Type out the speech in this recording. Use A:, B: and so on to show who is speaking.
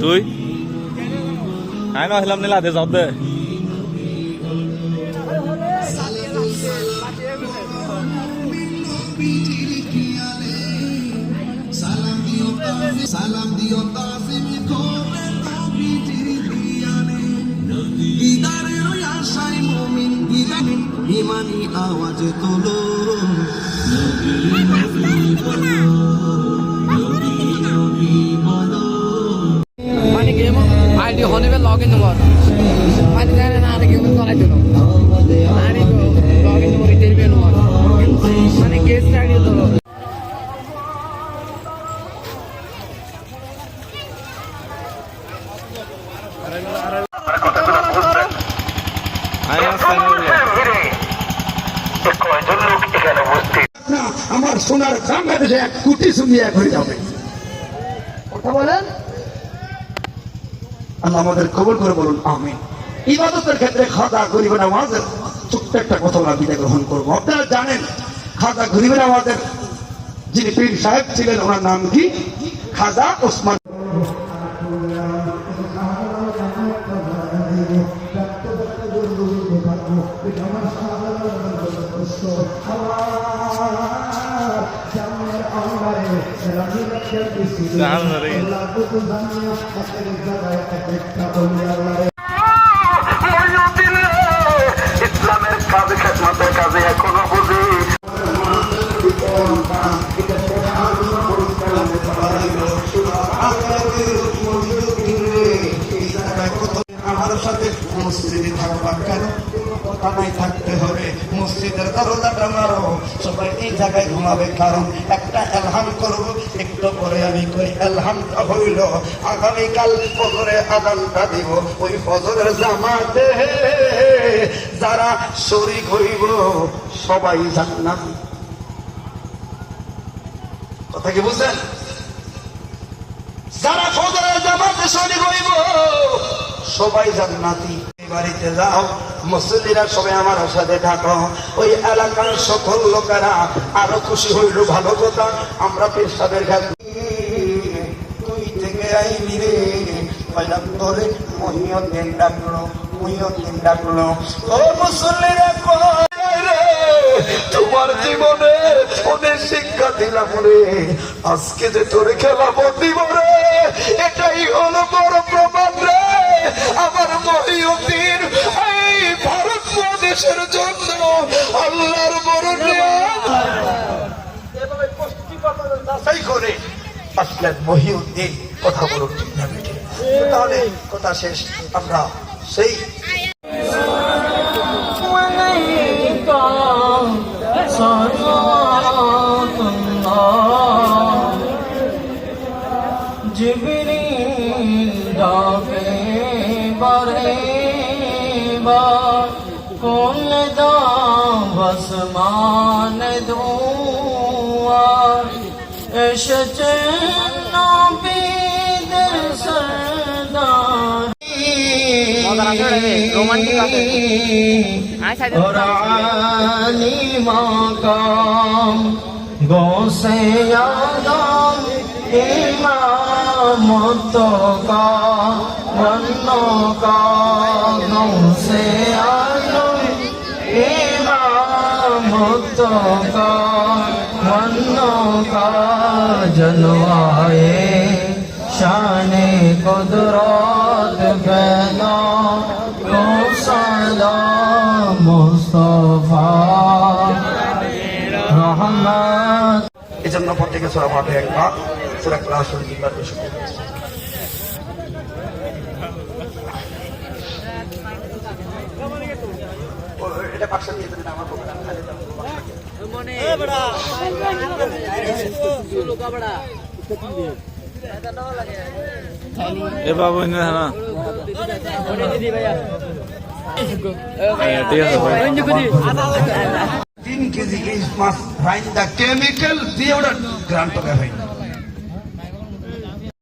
A: তুই? আয় না হলাম নিলা দে যাও দে।
B: সালাম দিও তাজিম ইমানি আওয়াজ তোলো
A: আয় আসতে
C: না আমার সোনার বাংলাদেশে এক কোটি শুনি এক হয়ে যাবে। কথা বলেন। আল্লাহ আমাদের কবল করে বলুন আমি ইবাদতের ক্ষেত্রে খাদা গরিবের আমাদের ছোট্ট একটা কথা আমরা বিদায় গ্রহণ করব। আপনারা জানেন খাদা গরিবের আমাদের যিনি পীর সাহেব ছিলেন ওনার নাম কি? খাজা ওসমান। ইসলামের কাজে খেদমতের কাজে এখনও আমার সাথে মসজিদে থাকবার কেন কানায় থাকতে হবে। মসজিদের দরজাটা মারো সবাই এই জায়গায় ঘুমাবে, কারণ একটা এলহাম করব, একটু পরে আমি কই এলহামটা হইল। আগামীকাল ফজরে আদানটা দিব। ওই ফজরের জামাতে যারা শরিক হইব, সবাই জান্নাত। কথা কি বুঝছেন? যারা ফজরের জামাতে শরিক হইব, সবাই জান্নাতি। বাড়িতে যাও। মসজিদিরা সবাই আমার সাথে থাকো। ওই এলাকার সকল লোকেরা আরও খুশি হইল, ভালো কথা। আমরা পেশাদের কাছে তুই থেকে আইনি রে। ধরে তোমার জীবনে ওদের শিক্ষা দিলাম রে। আজকে যে তোর খেলাবো দিব রে আসলেন মহিউদ্দিন কথা বলুন ঠিক না বেঠিক? তাহলে কথা শেষ, আমরা সেই
D: জিবরিল ডাকে বারে বার কোন দাসমান এসেছে নবীদের সরদার রানী মাকাম গোসে আদম ইমামত কা বন্ন কা গোসে আদম কা বন্ন কা জলওয়ায়ে শানে কুদরত ফেলা को सलाम मुस्तफा रहमत
C: এই জন্য প্রত্যেকে সোরা মাঠে একবার সোরা ক্লাস শুরু কিংবার বেশি এটা পাকশাল দিয়ে দেবেন আমার প্রোগ্রাম খালি দাও।
A: এ বাবু না ঠিক আছে ভাই।
C: তিন কেজি ইলিশ ফাইন দা কেমিক্যাল দিয়ে ওটা গ্রান্টকে হয়